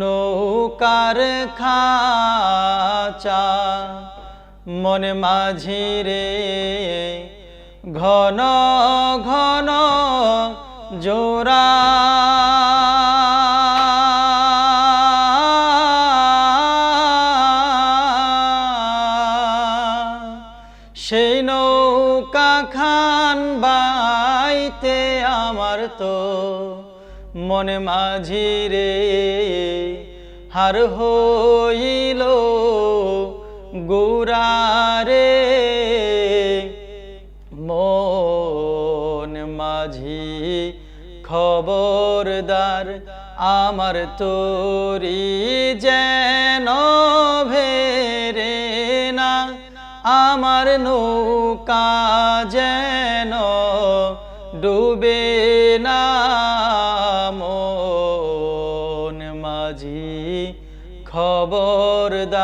নৌকার খাচা মনে মাঝি রে ঘন ঘন জোড়া। সেই নৌকা খান বাইতে আমার তো মনে মাঝি রে, হার হইল গুরারে মন মাঝি খবরদার আমার তোরি যেন ভেরে না, আমার নৌকা যেন ডুবে না। আজি খবরদার।